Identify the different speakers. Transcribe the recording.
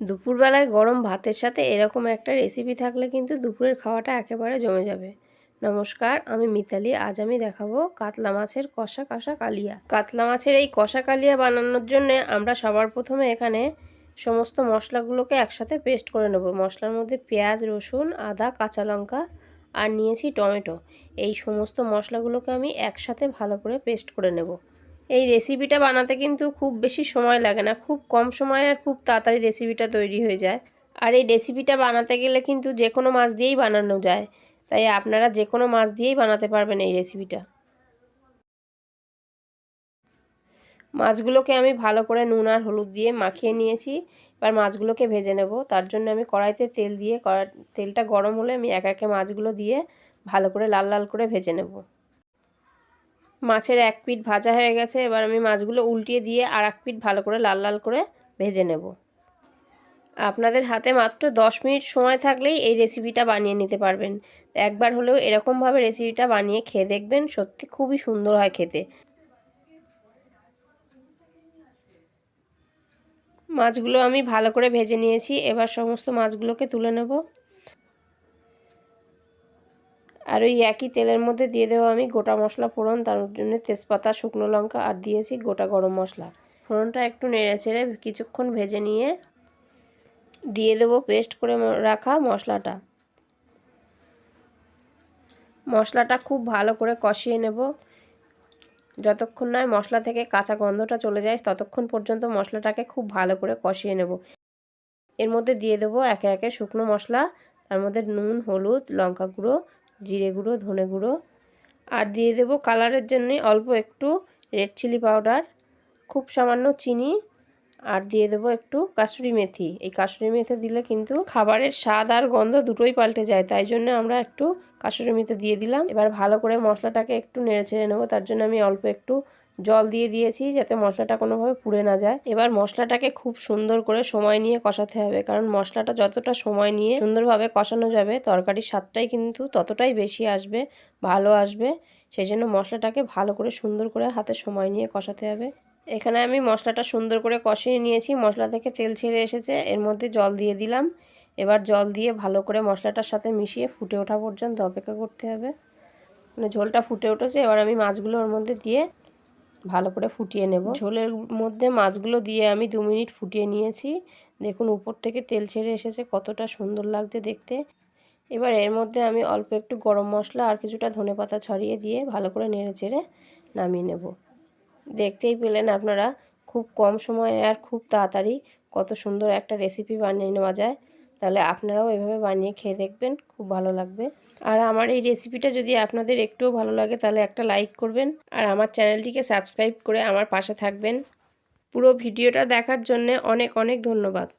Speaker 1: দুপুরবেলায় গরম ভাতের সাথে এরকম একটা রেসিপি থাকলে কিন্তু দুপুরের খাওয়াটা একেবারে জমে যাবে। নমস্কার, আমি মিতালি। আজ আমি দেখাবো কাতলা মাছের কষা কষা কালিয়া। কাতলা মাছের এই কষা কালিয়া বানানোর জন্য আমরা সবার প্রথমে এখানে সমস্ত মশলাগুলোকে একসাথে পেস্ট করে নেব। মশলার মধ্যে পেঁয়াজ, রসুন, আদা, কাঁচা লঙ্কা আর নিয়েছি টমেটো। এই সমস্ত মশলাগুলোকে আমি একসাথে ভালো করে পেস্ট করে নেব। এই রেসিপিটা বানাতে কিন্তু খুব বেশি সময় লাগে না। খুব কম সময়ে আর খুব তাড়াতাড়ি রেসিপিটা তৈরি হয়ে যায়। আর এই রেসিপিটা বানাতে গেলে কিন্তু যে কোনো মাছ দিয়েই বানানো যায়। তাই আপনারা যে কোনো মাছ দিয়েই বানাতে পারবেন এই রেসিপিটা মাছগুলোকে আমি ভালো করে নুন আর হলুদ দিয়ে মাখিয়ে নিয়েছি। এবার মাছগুলোকে ভেজে নেব। তার জন্য আমি কড়াইতে তেল দিয়ে তেলটা গরম হলে আমি এক একে মাছগুলো দিয়ে ভালো করে লাল লাল করে ভেজে নেব। মাছের এক পিঠ ভাজা হয়ে গেছে, এবার আমি মাছগুলো উল্টিয়ে দিয়ে আর এক পিঠ ভালো করে লাল লাল করে ভেজে নেব। আপনাদের হাতে মাত্র দশ মিনিট সময় থাকলেই এই রেসিপিটা বানিয়ে নিতে পারবেন। একবার হলেও এরকমভাবে রেসিপিটা বানিয়ে খেয়ে দেখবেন, সত্যি খুবই সুন্দর হয় খেতে। মাছগুলো আমি ভালো করে ভেজে নিয়েছি, এবার সমস্ত মাছগুলোকে তুলে নেব। আর ওই একই তেলের মধ্যে দিয়ে দেবো আমি গোটা মশলা ফোড়ন, তার জন্য তেজপাতা, শুকনো লঙ্কা আর দিয়েছি গোটা গরম মশলা। ফোড়নটা একটু নেড়ে চেড়ে কিছুক্ষণ ভেজে নিয়ে দিয়ে দেবো পেস্ট করে রাখা মশলাটা। মশলাটা খুব ভালো করে কষিয়ে নেব। যতক্ষণ নয় মশলা থেকে কাঁচা গন্ধটা চলে যায়, ততক্ষণ পর্যন্ত মশলাটাকে খুব ভালো করে কষিয়ে নেব। এর মধ্যে দিয়ে দেবো একে একে শুকনো মশলা, তার মধ্যে নুন, হলুদ, লঙ্কা গুঁড়ো জিরে গুঁড়ো, ধনে গুঁড়ো। আর দিয়ে দেব কালারের জন্য অল্প একটু রেড চিলি পাউডার, খুব সামান্য চিনি। আর দিয়ে দেবো একটু কাসুরি মেথি। এই কাসুরি মেথি দিলে কিন্তু খাবারের স্বাদ আর গন্ধ দুটোই পাল্টে যায়। তাই জন্য আমরা একটু কাসুরি মেথি দিয়ে দিলাম। এবার ভালো করে মশলাটাকে একটু নেড়ে ছেড়ে নেব। তার জন্য আমি অল্প একটু জল দিয়ে দিয়েছি যাতে মশলাটা কোনোভাবে পুড়ে না যায়। এবার মশলাটাকে খুব সুন্দর করে সময় নিয়ে কষাতে হবে, কারণ মশলাটা যতটা সময় নিয়ে সুন্দরভাবে কষানো যাবে, তরকারির স্বাদটাই কিন্তু ততটাই বেশি আসবে, ভালো আসবে। সেই জন্য মশলাটাকে ভালো করে সুন্দর করে হাতে সময় নিয়ে কষাতে হবে। এখানে আমি মশলাটা সুন্দর করে কষিয়ে নিয়েছি, মশলা থেকে তেল ছেড়ে এসেছে, এর মধ্যে জল দিয়ে দিলাম। এবার জল দিয়ে ভালো করে মশলাটার সাথে মিশিয়ে ফুটে ওঠা পর্যন্ত অপেক্ষা করতে হবে। মানে ঝোলটা ফুটে উঠেছে, এবার আমি মাছগুলো ওর মধ্যে দিয়ে ভালো করে ফুটিয়ে নেব। ঝোলের মধ্যে মাছগুলো দিয়ে আমি দু মিনিট ফুটিয়ে নিয়েছি। দেখুন, উপর থেকে তেল ছেড়ে এসেছে, কতটা সুন্দর লাগছে দেখতে। এবার এর মধ্যে আমি অল্প একটু গরম মশলা আর কিছুটা ধনে পাতা ছড়িয়ে দিয়ে ভালো করে নেড়ে চেড়ে নামিয়ে নেব। দেখতেই পেলেন আপনারা, খুব কম সময়ে আর খুব তাড়াতাড়ি কত সুন্দর একটা রেসিপি বানিয়ে নেওয়া যায়। তাহলে আপনারাও এভাবে বানিয়ে খেয়ে দেখবেন, খুব ভালো লাগবে। আর আমার এই রেসিপিটা যদি আপনাদের একটুও ভালো লাগে, তাহলে একটা লাইক করবেন। আর আমার চ্যানেলটিকে সাবস্ক্রাইব করে আমার পাশে থাকবেন। পুরো ভিডিওটা দেখার জন্য অনেক অনেক ধন্যবাদ।